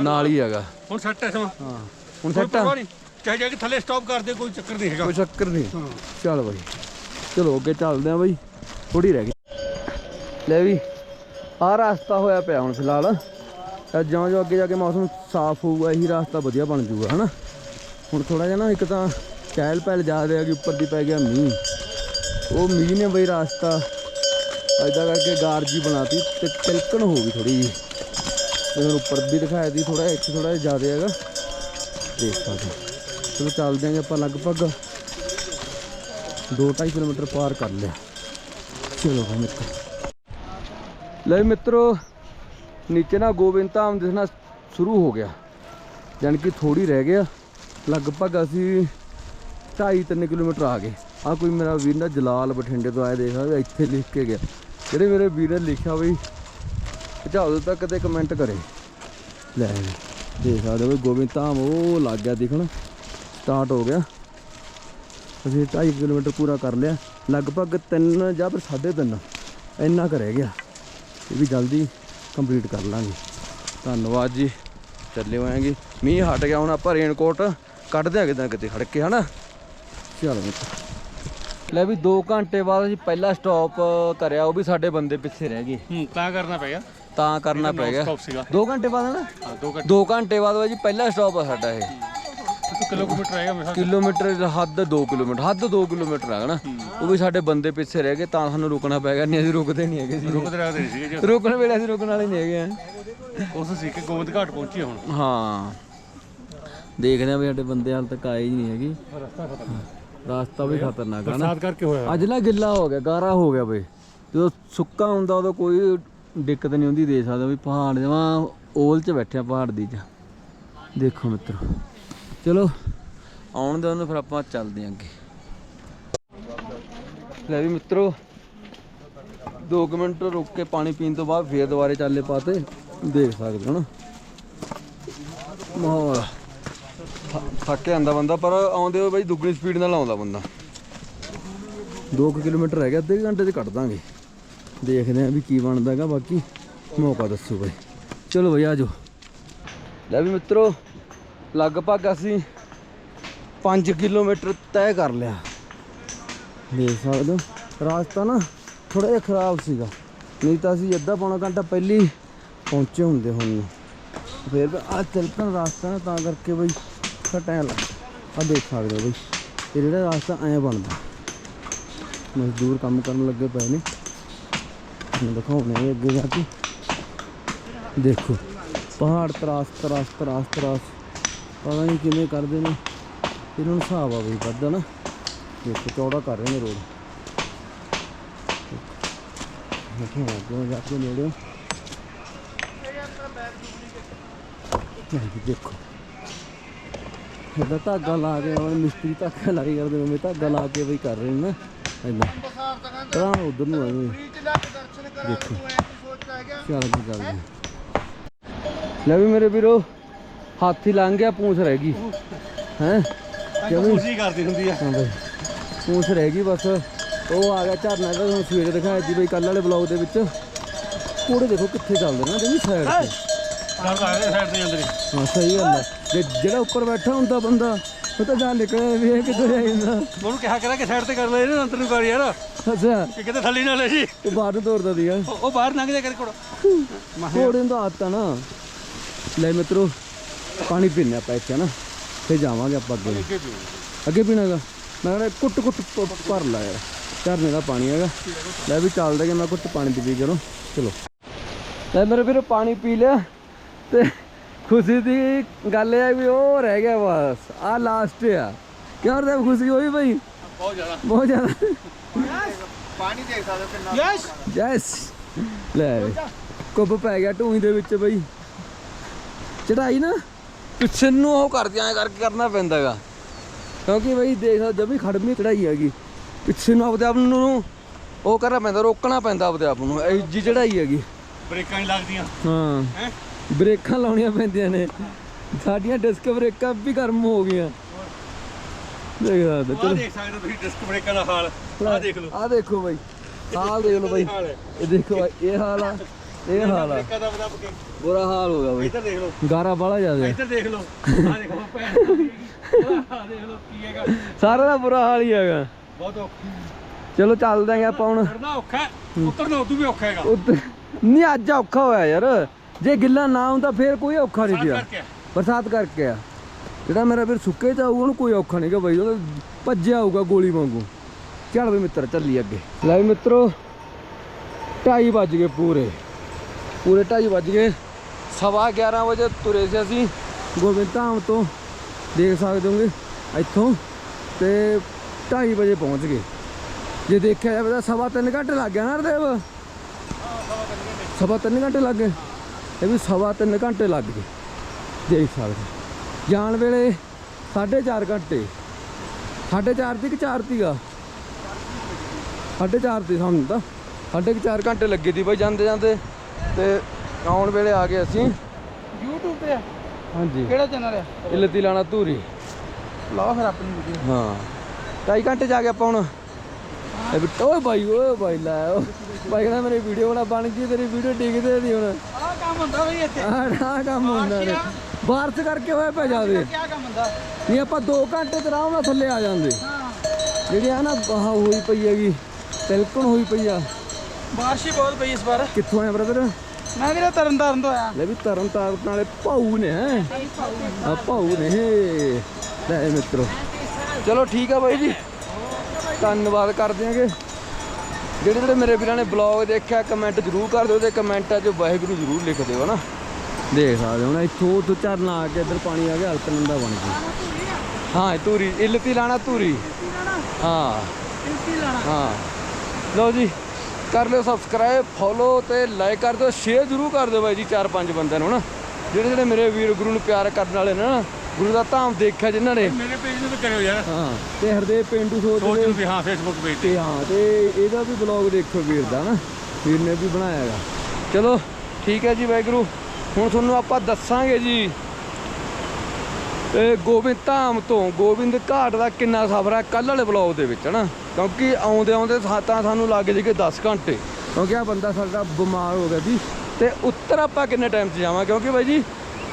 ਨਾਲ ਹੀ ਹੈਗਾ। ਹੁਣ ਸੱਟ ਹੈ ਸਮਾਂ। ਹਾਂ ਹੁਣ ਸੈੱਟ ਆ। ਚਾਹੇ ਜਾ ਕੇ ਥੱਲੇ ਸਟਾਪ ਕਰ ਦੇ ਕੋਈ ਚੱਕਰ ਨਹੀਂ ਹੈਗਾ। ਕੋਈ ਚੱਕਰ ਨਹੀਂ। ਚੱਲ ਬਾਈ। ਚਲੋ ਅੱਗੇ ਚੱਲਦੇ ਆ ਬਾਈ। ਥੋੜੀ ਰਹਿ ਗਈ। ਲੈ ਵੀ ਆਹ ਰਸਤਾ ਹੋਇਆ ਪਿਆ ਹੁਣ ਫਿਲਹਾਲ। ਤਾਂ ਜਿਉਂ ਜਿਉਂ ਅੱਗੇ ਜਾ ਕੇ ਮੌਸਮ ਸਾਫ਼ ਹੋਊਗਾ ਇਹੀ ਰਸਤਾ ਵਧੀਆ ਬਣ ਜਾਊਗਾ ਹਨਾ? ਹੁਣ ਥੋੜਾ ਜਿਹਾ ਨਾ ਇੱਕ ਤਾਂ ਚਹਿਲ ਪਹਿਲ ਜ਼ਿਆਦਾ ਆ ਕਿ ਉੱਪਰ ਦੀ ਪੈ ਗਿਆ ਮੀਂਹ। ਉਹ ਮੀਂਹ ਨੇ ਬਈ ਰਸਤਾ ਐਦਾਂ ਕਰਕੇ ਗਾਰ ਜੀ ਬਣਾਤੀ ਤੇ ਤਿਲਕਣ ਹੋ ਗਈ ਥੋੜੀ ਜੀ ਤੇ ਹੁਣ ਉੱਪਰ ਵੀ ਦਿਖਾਇਆ ਦੀ ਥੋੜਾ ਇੱਕ ਥੋੜਾ ਜਿਹਾ ਜ਼ਿਆਦਾ ਹੈਗਾ। ਦੇਖ ਸਕਦੇ ਹੋ। ਚਲੋ ਚੱਲਦੇ ਆਂ ਆਪਾਂ ਲਗਭਗ 2.5 ਕਿਲੋਮੀਟਰ ਪਾਰ ਕਰ ਲਿਆ। ਚਲੋ ਭਾਈ ਮਿੱਤਰ। ਲੈ ਮਿੱਤਰੋ, ਨੀਚੇ ਨਾ ਗੋਬਿੰਦ ਧਾਮ ਦਿਸਣਾ ਸ਼ੁਰੂ ਹੋ ਗਿਆ। ਯਾਨੀ ਕਿ ਥੋੜੀ ਰਹਿ ਗਿਆ। ਲਗਭਗ ਅਸੀਂ 2.5-3 ਕਿਲੋਮੀਟਰ ਆ ਗਏ। ਆ ਕੋਈ ਮੇਰਾ ਵੀਰ ਨਾ ਜਲਾਲ ਬਠਿੰਡੇ ਤੋਂ ਆਇਆ ਦੇਖਾ ਵੀ ਇੱਥੇ ਲਿਖ ਕੇ ਗਿਆ। ਜਿਹੜੇ ਮੇਰੇ ਵੀਰ ਨੇ ਲਿਖਿਆ ਬਈ ਪਹੁੰਚਾਓ ਤੱਕ ਤੇ ਕਮੈਂਟ ਕਰੇ। ਲੈ ਦੇਖ ਸਕਦੇ ਹੋ ਗੋਬਿੰਦ ਧਾਮ ਉਹ ਲੱਗ ਗਿਆ ਦਿਖਣ। ਸਟਾਰਟ ਹੋ ਗਿਆ। ਅਸੀਂ 2.5 ਕਿਲੋਮੀਟਰ ਪੂਰਾ ਕਰ ਲਿਆ। ਲਗਭਗ 3 ਜਾਂ ਫਿਰ 3.5 ਇੰਨਾ ਕੁ ਰਹਿ ਗਿਆ। ਇਹ ਵੀ ਜਲਦੀ ਕੰਪਲੀਟ ਕਰ ਲਾਂਗੇ। ਧੰਨਵਾਦ ਜੀ। ਚੱਲੇ ਹੋਵਾਂਗੇ। ਮੀਂਹ ਹਟ ਗਿਆ ਹੁਣ ਆਪਾਂ ਰੇਨਕੋਟ ਕੱਢਦੇ ਆ ਕਿਤੇ ਕਿਤੇ ਖੜ ਕੇ ਹਨਾ? ਚਲੋ ਲੈ ਵੀ 2 ਘੰਟੇ ਬਾਅਦ ਅਸੀਂ ਪਹਿਲਾ ਸਟਾਪ ਕਰਿਆ ਉਹ ਵੀ ਸਾਡੇ ਬੰਦੇ ਪਿੱਛੇ ਰਹਿ ਗਏ। ਹੂੰ ਤਾਂ ਕਰਨਾ ਪਏਗਾ ਤਾਂ ਕਰਨਾ ਪੈ ਗਿਆ। ਸਟਾਪ ਸੀਗਾ। 2 ਘੰਟੇ ਬਾਅਦ ਨਾ ਹਾਂ 2 ਘੰਟੇ। 2 ਘੰਟੇ ਬਾਅਦ ਜੀ ਪਹਿਲਾ ਸਟਾਪ ਆ ਸਾਡਾ ਇਹ। ਕਿਲੋਮੀਟਰ ਹੈਗਾ ਮੇਰੇ ਕਿਲੋਮੀਟਰ ਹੱਦ 2 ਕਿਲੋਮੀਟਰ ਹੱਦ 2 ਕਿਲੋਮੀਟਰ ਹੈ। ਨਾ ਉਹ ਵੀ ਸਾਡੇ ਬੰਦੇ ਪਿੱਛੇ ਰਹਿ ਗਏ ਤਾਂ ਸਾਨੂੰ ਰੁਕਣਾ ਪੈ ਗਿਆ ਨਹੀਂ ਅਸੀਂ ਰੁਕਦੇ ਨਹੀਂ ਹੈਗੇ ਸੀ। ਰੁਕਦੇ ਰੱਖਦੇ ਨਹੀਂ ਸੀਗੇ ਜੀ। ਰੁਕਣ ਵੇਲੇ ਅਸੀਂ ਰੁਕਣ ਵਾਲੇ ਨਹੀਂ ਹੈਗੇ ਆ। ਉਸ ਸੀ ਕਿ ਗੋਬਿੰਦ ਘਾਟ ਪਹੁੰਚੀ ਹੁਣ। ਹਾਂ। ਦੇਖਦੇ ਆ ਵੀ ਸਾਡੇ ਬੰਦੇ ਹਾਲ ਤੱਕ ਆਏ ਹੀ ਨਹੀਂ ਹੈਗੇ। ਰਸਤਾ ਵੀ ਖਤਰਨਾਕ ਹੈ ਨਾ ਸਾਥ ਕਰਕੇ ਹੋਇਆ। ਅੱਜ ਨਾ ਗਿੱਲਾ ਹੋ ਗਿਆ ਗਾਰਾ ਹੋ ਗਿਆ ਬਈ। ਜਦੋਂ ਸੁੱਕਾ ਹੁੰਦਾ ਉਦੋਂ ਕੋਈ ਦਿੱਕਤ ਨਹੀਂ ਹੁੰਦੀ ਦੇ ਸਕਦਾ ਵੀ ਪਹਾੜ ਜਮਾ ਓਲ 'ਚ ਬੈਠਿਆ ਪਹਾੜ ਦੀ ਚ। ਦੇਖੋ ਮਿੱਤਰੋ। ਚਲੋ, ਆਉਣ ਦੇ ਉਹਨੂੰ ਫਿਰ ਆਪਾਂ ਚੱਲਦੇ ਆਂ ਅੱਗੇ। ਲੈ ਵੀ ਮਿੱਤਰੋ 2 ਮਿੰਟ ਰੁਕ ਕੇ ਪਾਣੀ ਪੀਣ ਤੋਂ ਬਾਅਦ ਫੇਰ ਦੁਬਾਰੇ ਚੱਲੇ ਪਾਤੇ ਦੇਖ ਸਕਦੇ ਹੋ ਨਾ। ਮਾਹੌਲ। ਥ- ਥੱਕ ਜਾਂਦਾ ਬੰਦਾ, ਪਰ ਆਉਂਦੇ ਹੋਏ ਬਾਈ ਦੁੱਗਣੀ ਸਪੀਡ ਨਾਲ ਆਉਂਦਾ ਬੰਦਾ। 2 ਕਿਲੋਮੀਟਰ ਰਹਿ ਗਿਆ ਅੱਧੇ ਕੁ ਘੰਟੇ 'ਚ ਕੱਢ ਦਾਂਗੇ। ਦੇਖਦੇ ਆਂ ਵੀ ਕੀ ਬਣਦਾ ਹੈਗਾ, ਬਾਕੀ ਮੌਕਾ ਦੱਸੋ ਬਾਈ। ਚਲੋ ਬਈ ਆਜੋ ਲੈ ਵੀ ਮਿੱਤਰੋ ਲਗਭਗ ਅਸੀਂ 5 ਕਿਲੋਮੀਟਰ ਤੈਅ ਕਰ ਲਿਆ। ਦੇਖ ਸਕਦੇ ਹੋ, ਰਾਸਤਾ ਨਾ ਥੋੜਾ ਜਿਹਾ ਖਰਾਬ ਸੀਗਾ। ਨਹੀਂ ਤਾਂ ਅਸੀਂ ਅੱਧਾ ਪੌਣਾ ਘੰਟਾ ਪਹਿਲੀ ਪਹੁੰਚੇ ਹੁੰਦੇ ਹੁਣ। ਫਿਰ ਆ ਤਿਲਕਣ ਰਾਸਤਾ ਨਾ ਤਾਂ ਕਰਕੇ ਬਈ ਥੋੜਾ ਲੱਗ ਆ ਦੇਖ ਸਕਦੇ ਹੋ ਬਈ, ਇਹ ਜਿਹੜਾ ਰਾਸਤਾ ਐਂ ਬਣਦਾ। ਮਜ਼ਦੂਰ ਕੰਮ ਕਰਨ ਲੱਗੇ ਪਏ ਨੇ। ਹੁਣ ਦਿਖਾਉਣੇ ਅੱਗੇ ਜਾ ਕੇ। ਦੇਖੋ, ਪਹਾੜ ਤਰਾਸ ਤਰਾਸ ਤਰਾਸ ਤਰਾਸ। ਪਤਾ ਨਹੀਂ ਕਿਵੇਂ ਕਰਦੇ ਨੇ। ਇਹਨਾਂ ਨੂੰ ਹਿਸਾਬ ਆ ਬਈ ਵੱਧਦਾ ਨਾ। ਦੇਖੋ, ਚੌੜਾ ਕਰ ਰਹੇ ਨੇ ਰੋਡ। ਦੇਖੋ ਅੱਗੇ ਜਾ ਕੇ ਨੇੜੇ ਦੇਖੋ। ਇਹਦਾ ਧਾਗਾ ਲਾ ਕੇ ਹੁਣ ਮਿਸਤਰੀ ਧਾਗਾ ਲਾਈ ਕਰਦੇ ਨੇ ਧਾਗਾ ਲਾ ਕੇ ਬਈ ਕਰ ਰਹੇ ਨੇ ਨਾ। ਇਦਾਂ ਤਾਂ ਉਧਰ ਨੂੰ ਆਏ। ਦੇਖੋ। ਚੱਲ ਕੀ ਕਰਦੇ ਲੈ ਵੀ ਮੇਰੇ ਵੀਰੋ। ਹਾਥੀ ਲੰਘ ਗਿਆ ਪੂੰਛ ਰਹਿ ਗਈ। ਹੈ? ਕਿਵੇਂ ਖੁਸ਼ੀ ਕਰਦੀ ਹੁੰਦੀ ਆ। ਹਾਂ ਬਈ ਪੂੰਛ ਰਹਿ ਗਈ ਬਸ। ਉਹ ਆ ਗਿਆ ਝਰਨਾ ਤਾਂ ਤੁਹਾਨੂੰ ਸਵੇਰੇ ਦਿਖਾਇਆ ਸੀ ਬਈ ਕੱਲ ਵਾਲੇ ਬਲੌਗ ਦੇ ਵਿੱਚ। ਕੋੜੇ ਦੇਖੋ ਕਿੱਥੇ ਚੱਲਦੇ ਨਾ ਜਮੀ ਸਾਈਡ ਤੇ। ਕਰ ਸਕਦੇ ਸਾਈਡ ਤੇ ਜਾਂਦੇ ਨੇ। ਹਾਂ ਸਹੀ ਗੱਲ ਹੈ ਜੇ ਜਿਹੜਾ ਉੱਪਰ ਬੈਠਾ ਹੁੰਦਾ ਬੰਦਾ ਉਹ ਤਾਂ ਜਾ ਨਿਕਲਿਆ ਵੀ ਇਹ ਕਿੱਥੇ ਜਾਂਦਾ। ਉਹਨੂੰ ਕਿਹਾ ਕਰਾਂ ਕਿ ਸਾਈਡ ਤੇ ਕਰ ਲੈ ਇਹਨੂੰ ਅੰਦਰ ਨੂੰ ਕਰ ਯਾਰ। ਅੱਛਾ। ਕਿ ਕਿਤੇ ਥੱਲੇ ਨਾ ਲੈ ਜੀ। ਉਹ ਬਾਹਰ ਨੂੰ ਤੋਰਦਾ ਸੀਗਾ। ਉਹ ਉਹ ਬਾਹਰ ਲੰਘ ਜਾ ਕਰ ਕੋਲ ਘੋੜੇ ਨੂੰ ਤਾਂ ਆਦਤ ਆ ਨਾ। ਲੈ ਮਿੱਤਰੋ ਪਾਣੀ ਪੀਣੇ ਆਪਾਂ ਇੱਥੇ ਨਾ ਫੇ ਜਾਵਾਂਗੇ ਆਪਾਂ ਅੱਗੇ। ਅੱਗੇ ਪੀਣਾਗਾ ਮੈਂ ਕਹਿੰਦਾ ਕੁੱਟ ਕੁੱਟ ਭਰ ਲਾ ਯਾਰ। ਝਰਨੇ ਦਾ ਪਾਣੀ ਹੈਗਾ। ਲੈ ਵੀ ਚੱਲਦਾ ਕਿ ਮੈਂ ਕੁੱਟ ਪਾਣੀ ਪੀ ਕਰੋ ਚਲੋ। ਲੈ ਮੇਰੇ ਵੀਰੋ ਪਾਣੀ ਪੀ ਲਿਆ ਤੇ ਖੁਸ਼ੀ ਦੀ ਗੱਲ ਇਹ ਆ ਵੀ ਉਹ ਰਹਿ ਗਿਆ ਬਸ। ਆ ਲਾਸਟ ਆ। ਕਿਉਂ ਤੇ ਖੁਸ਼ੀ ਹੋਈ ਬਈ? ਬਹੁਤ ਜ਼ਿਆਦਾ। ਬਹੁਤ ਜ਼ਿਆਦਾ। ਪਾਣੀ ਦੇਖ ਸਕਦੇ ਕਿੰਨਾ ਯੈਸ ਯੈਸ ਲੈ। ਕੁੱਬ ਪੈ ਗਿਆ ਢੂਹੀ ਦੇ ਵਿੱਚ ਬਈ। ਚੜਾਈ ਨਾ। ਪਿੱਛੇ ਨੂੰ ਉਹ ਕਰਦੇ ਐ ਕਰਕੇ ਕਰਨਾ ਪੈਂਦਾਗਾ। ਕਿਉਂਕਿ ਬਈ ਦੇਖ ਜਮੀ ਖੜਮੀ ਚੜਾਈ ਹੈਗੀ। ਪਿੱਛੇ ਨੂੰ ਆਪਦੇ ਆਪ ਨੂੰ ਉਹ ਕਰਨਾ ਪੈਂਦਾ ਰੋਕਣਾ ਪੈਂਦਾ ਆਪਦੇ ਆਪ ਨੂੰ ਇਹ ਜੀ ਚੜਾਈ ਹੈਗੀ। ਬ੍ਰੇਕਾਂ ਨਹੀਂ ਲੱਗਦੀਆਂ। ਹਾਂ। ਹੈ? ਬ੍ਰੇਕਾਂ ਲਾਉਣੀਆਂ ਪੈਂਦੀਆਂ ਨੇ। ਸਾਡੀਆਂ ਡਿਸਕ ਬ੍ਰੇਕਾਂ ਵੀ ਗਰਮ ਹੋ ਗਈਆਂ। ਦੇਖ ਸਕਦੇ ਦੇਖ ਸਕਦੇ ਤੁਸੀਂ ਡਿਸਕ ਬ੍ਰੇਕਾਂ ਦਾ ਹਾਲ। ਆਹ ਦੇਖ ਲਓ। ਆ ਦੇਖੋ ਬਈ। ਹਾਲ ਦੇਖ ਲਓ ਬਈ। ਇਹ ਦੇਖੋ ਇਹ ਹਾਲ ਆ। ਇਹ ਹਾਲ ਆ। ਬ੍ਰੇਕਾਂ ਦਾ ਬਦਾ ਕੇ ਬੁਰਾ ਹਾਲ ਹੋ ਗਿਆ ਬਈ। ਇੱਧਰ ਦੇਖ ਲਓ। ਗਾਰਾ ਬਾਲਾ ਜ਼ਿਆਦਾ। ਇੱਧਰ ਦੇਖ ਲਓ। ਆਹ ਦੇਖੋ ਭੈਣ ਆਹ ਦੇਖ ਲਓ ਕੀ ਹੈਗਾ। ਸਾਰਾ ਦਾ ਬੁਰਾ ਹਾਲ ਹੀ ਹੈਗਾ। ਬਹੁਤ ਔਖੀ। ਚਲੋ ਚੱਲਦੇ ਆਂ ਆਪਾਂ ਹੁਣ। ਚੜਨਾ ਔਖਾ ਉਤਰਨਾ ਉਦੋਂ ਵੀ ਔਖਾ ਹੈਗਾ। ਨਹੀਂ ਅੱਜ ਔਖਾ ਹੋਇਆ ਯਾਰ। ਜੇ ਗਿੱਲਾ ਨਾ ਹੁੰਦਾ ਫੇਰ ਕੋਈ ਔਖਾ ਨਹੀਂ ਕਰਕੇ ਬਰਸਾਤ ਕਰਕੇ ਆ। ਜਿਹੜਾ ਮੇਰਾ ਵੀਰ ਸੁੱਕੇ ਚ ਆਊਗਾ ਉਹਨੂੰ ਕੋਈ ਔਖਾ ਨਹੀਂਗਾ ਬਈ। ਉਹ ਭੱਜਿਆ ਆਊਗਾ ਗੋਲੀ ਵਾਂਗੂ। ਚੱਲ ਵੀ ਮਿੱਤਰ ਚੱਲੀ ਅੱਗੇ। ਲੈ ਵੀ ਮਿੱਤਰੋ 2:30 ਵੱਜ ਗਏ ਪੂਰੇ। ਪੂਰੇ 2:30 ਵੱਜ ਗਏ। ਸਵਾ 11 ਵਜੇ ਤੁਰੇ ਸੀ ਅਸੀਂ। ਗੋਬਿੰਦ ਧਾਮ ਤੋਂ ਦੇਖ ਸਕਦੇ ਹੋਗੇ, ਇੱਥੋਂ ਤੇ 2:30 ਵਜੇ ਪਹੁੰਚ ਗਏ। ਜੇ ਦੇਖਿਆ ਜਾਵੇ ਤਾਂ ਸਵਾ 3 ਘੰਟੇ ਲੱਗ ਗਿਆ ਨਾ ਰਦੇਵ ਸਵਾ 3 ਘੰਟੇ ਲੱਗ ਗਏ। ਇਹ ਵੀ ਸਵਾ 3 ਘੰਟੇ ਲੱਗ ਗਏ। ਦੇਖ ਸਕਦੇ ਜਾਣ ਵੇਲੇ 4.5 ਘੰਟੇ। 4.5 ਦੀ ਕਿ 4 ਤੀਗਾ 4.5 ਦੀ ਸਾਨੂੰ ਤਾਂ। 4.5 ਘੰਟੇ ਲੱਗੇ ਦੀ ਬਾਈ ਜਾਂਦੇ ਜਾਂਦੇ ਤੇ ਆਉਣ ਵੇਲੇ ਆ ਗਏ ਅਸੀਂ। YouTube ਤੇ ਆ? ਹਾਂਜੀ। ਕਿਹੜਾ ਚੈਨਲ ਆ? ਇਹ ਲੱਤੀ ਲਾਣਾ ਧੂਰੀ। ਲਾਓ ਫਿਰ ਆਪਣੀ ਵੀਡੀਓ ਹਾਂ। ਢਾਈ ਘੰਟੇ ਜਾ ਕੇ ਆਪਾਂ ਹੁਣ। ਇਹ ਵੀ ਓਏ ਬਾਈ ਓਏ ਬਾਈ ਲੈ ਓ। ਬਾਈ ਕਹਿੰਦਾ ਮੇਰੀ ਵੀਡੀਓ ਬਣਾ ਬਣ ਗਈ ਤੇਰੀ ਵੀਡੀਓ ਡਿੱਗਦੇ ਨਹੀਂ ਹੁਣ। ਆਹ ਕੰਮ ਹੁੰਦਾ ਬਈ ਇੱਥੇ। ਆਹ ਕੰਮ ਹੁੰਦਾ ਨੇ ਬਾਰਿਸ਼ ਕਰਕੇ ਹੋਇਆ ਪੈ ਜਾਦੇ ਕੀ ਕੰਮ ਹੁੰਦਾ। ਨਹੀਂ ਆਪਾਂ 2 ਘੰਟੇ ਤੇ ਆਰਾਮ ਨਾਲ ਥੱਲੇ ਆ ਜਾਂਦੇ। ਹਾਂ। ਜਿਹੜੀ ਆ ਨਾ ਆਹ ਹੋਈ ਪਈ ਹੈਗੀ ਤਿਲਕਣ ਹੋਈ ਪਈ ਆ। ਬਾਰਿਸ਼ ਬਹੁਤ ਪਈ ਇਸ ਵਾਰ। ਕਿੱਥੋਂ ਆਇਆ ਬ੍ਰਦਰ ਮੈਂ ਵੀਰੇ ਤਰਨਤਾਰਨ ਤੋਂ ਆਇਆ। ਲੈ ਵੀ ਤਰਨ ਤਾਰਨ ਨਾਲੇ ਭਾਊ ਨੇ ਹੈ? ਆ ਭਾਊ ਨੇ ਲੈ ਮਿੱਤਰੋ। ਚਲੋ ਠੀਕ ਆ ਬਾਈ ਜੀ। ਧੰਨਵਾਦ ਕਰ ਦਿਆਂਗੇ ਜਿਹੜੇ ਜਿਹੜੇ ਮੇਰੇ ਵੀਰਾਂ ਨੇ ਬਲੌਗ ਦੇਖਿਆ ਕਮੈਂਟ ਜ਼ਰੂਰ ਕਰ ਦਿਓ ਤੇ ਕਮੈਂਟਾਂ 'ਚ ਵਾਹਿਗੁਰੂ ਜ਼ਰੂਰ ਲਿਖ ਦਿਓ ਹਨਾ? ਦੇਖ ਸਕਦੇ ਹੋ ਨਾ ਇੱਥੋਂ ਤੋਂ ਝਰਨਾ ਆ ਕੇ ਇੱਧਰ ਪਾਣੀ ਆ ਗਿਆ ਹਲਕ ਨੰਦਾ ਬਣ ਗਿਆ। ਹਾਂ ਧੂਰੀ ਇਲਤੀ ਲਾਣਾ ਧੂਰੀ। ਹਾਂ। ਹਾਂ। ਲਓ ਜੀ। ਕਰ ਲਿਓ ਸਬਸਕ੍ਰਾਈਬ ਫੋਲੋ ਤੇ ਲਾਈਕ ਕਰ ਦਿਓ। ਸ਼ੇਅਰ ਜ਼ਰੂਰ ਕਰ ਦਿਓ ਬਾਈ ਜੀ ਚਾਰ ਪੰਜ ਬੰਦਿਆਂ ਨੂੰ ਨਾ। ਜਿਹੜੇ ਜਿਹੜੇ ਮੇਰੇ ਵੀਰ ਗੁਰੂ ਨੂੰ ਪਿਆਰ ਕਰਨ ਵਾਲੇ ਨੇ ਨਾ ਗੁਰੂ ਦਾ ਧਾਮ ਦੇਖਿਆ ਜਿਨ੍ਹਾਂ ਨੇ। ਮੇਰੇ ਪੇਜ ਨੂੰ ਵੀ ਕਰਿਓ ਯਾਰ। ਹਾਂ ਤੇ ਹਰਦੇਵ ਪਿੰਡੂ ਸੋਚ ਸੋਚ ਦੇ। ਵੀ ਹਾਂ ਫੇਸਬੁੱਕ ਪੇਜ ਤੇ। ਤੇ ਹਾਂ ਤੇ ਇਹਦਾ ਵੀ ਬਲੌਗ ਦੇਖੋ ਵੀਰ ਦਾ ਨਾ। ਵੀਰ ਨੇ ਵੀ ਬਣਾਇਆ ਹੈਗਾ। ਚਲੋ ਠੀਕ ਹੈ ਜੀ ਵਾਹਿਗੁਰੂ। ਹੁਣ ਤੁਹਾਨੂੰ ਆਪਾਂ ਦੱਸਾਂਗੇ ਜੀ ਇਹ ਗੋਬਿੰਦ ਧਾਮ ਤੋਂ ਗੋਬਿੰਦ ਘਾਟ ਦਾ ਕਿੰਨਾ ਸਫ਼ਰ ਹੈ ਕੱਲ੍ਹ ਵਾਲੇ ਬਲੌਗ ਦੇ ਵਿੱਚ ਹਨਾ ਕਿਉਂਕਿ ਆਉਂਦੇ ਆਉਂਦੇ ਸਾ- ਤਾਂ ਸਾਨੂੰ ਲੱਗ ਜੇਗੇ 10 ਘੰਟੇ। ਕਿਉਂਕਿ ਆ ਬੰਦਾ ਸਾਡਾ ਬਿਮਾਰ ਹੋ ਗਿਆ ਸੀ ਤੇ ਉੱਤਰ ਆਪਾਂ ਕਿੰਨੇ ਟਾਈਮ 'ਚ ਜਾਵਾਂ? ਕਿਉਂਕਿ ਬਾਈ ਜੀ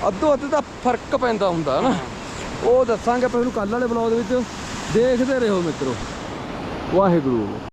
ਅੱਧੋ ਅੱਧ ਦਾ ਫ਼ਰਕ ਪੈਂਦਾ ਹੁੰਦਾ ਹਨਾ? ਉਹ ਦੱਸਾਂਗੇ ਆਪਾਂ ਤੁਹਾਨੂੰ ਕੱਲ੍ਹ ਵਾਲੇ ਬਲੌਗ ਦੇ ਵਿੱਚ। ਦੇਖਦੇ ਰਹੋ ਮਿੱਤਰੋ। ਵਾਹਿਗੁਰੂ।